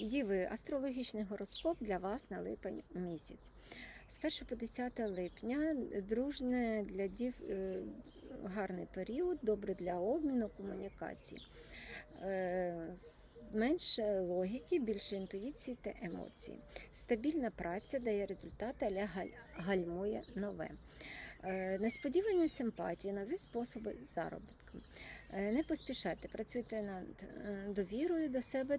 Діви, астрологічний гороскоп для вас на липень місяць. З 1 по 10 липня дружне для дів е, гарний період, добре для обміну, комунікації. Е, Менше логіки, більше інтуїції та емоцій. Стабільна праця дає результати, але галь- гальмує нове. Е, Несподівані симпатії, нові способи заробітку. Е, Не поспішайте, працюйте над е, довірою до себе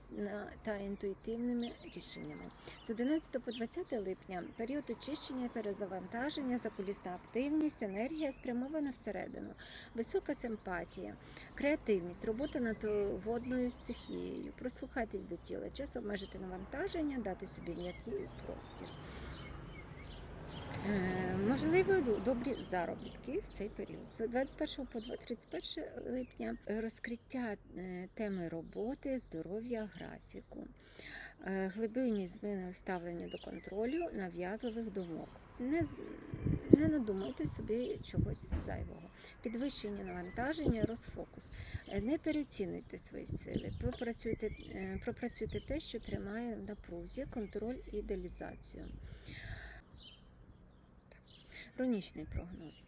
та інтуїтивними рішеннями. З 11 по 20 липня період очищення, перезавантаження, закулісна активність, енергія спрямована всередину, висока симпатія, креативність, робота над водною стихією. Прослухайтесь до тіла, час обмежити навантаження, дати собі м'який простір. Можливо, добрі заробітки в цей період. З 21 по 31 липня розкриття е, теми роботи, здоров'я, графіку, Е, глибинні зміни у ставленні до контролю, нав'язливих думок. Не, не надумайте собі чогось зайвого. Підвищення навантаження, розфокус. Е, Не переоцінуйте свої сили. Пропрацюйте, пропрацюйте те, що тримає в напрузі, контроль і ідеалізацію. Рунічний прогноз.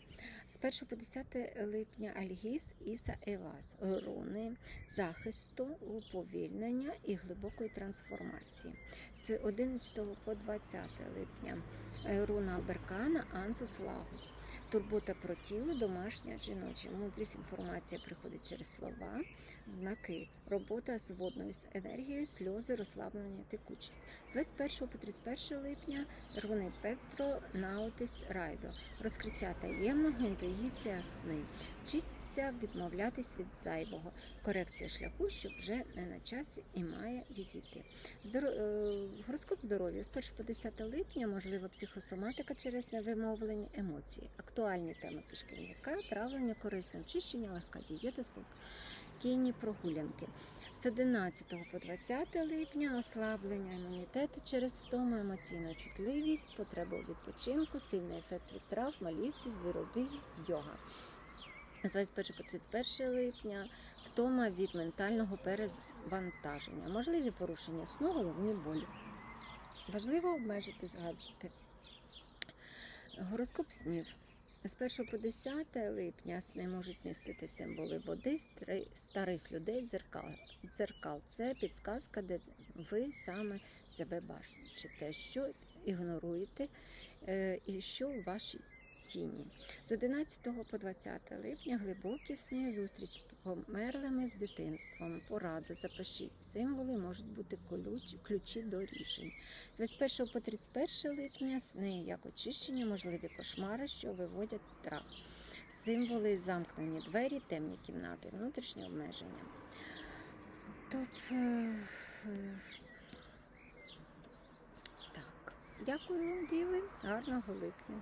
З 1 по 10 липня Альгіс, Іса, Евас, руни захисту, уповільнення і глибокої трансформації. З 11 по 20 липня е, руна Беркана, Ансус, Лагус. Турбота про тіло, домашня, жіноча. Мудрість інформація приходить через слова, знаки, робота з водною енергією, сльози, розслаблення, текучість. З 21 по 31 липня руни Петро, Наутис, Райдо. Розкриття таємного, інтуїція, сни. Вчиться відмовлятись від зайвого. Корекція шляху, що вже не на часі і має відійти. Здоро... е, Гороскоп здоров'я з 1 по 10 липня, можлива психосоматика через невимовлені емоції, актуальні теми кишківника, травлення, корисне очищення, легка дієта, спокійні прогулянки. З 11 по 20 липня ослаблення імунітету через втому, емоційну чутливість, потребу відпочинку, сильний ефект від трав, малісті, звіробій, йога. З 21 по 31 липня втома від ментального перевантаження, можливі порушення сну, головні болі. Важливо обмежити гаджети. Гороскоп снів. З 1 по 10 липня сни можуть містити символи води, старих людей, дзеркал. Дзеркал це підсказка, де ви саме себе бачите, що ігноруєте е, і що у вашій тіні. З 11 по 20 липня глибокі сни, зустріч з померлими з дитинством, поради, запишіть. Символи можуть бути ключі до рішень. З 21 по 31 липня сни як очищення, можливі кошмари, що виводять страх. Символи замкнені двері, темні кімнати, внутрішнє обмеження. Топ. е. Дякую, діви. Гарного липня.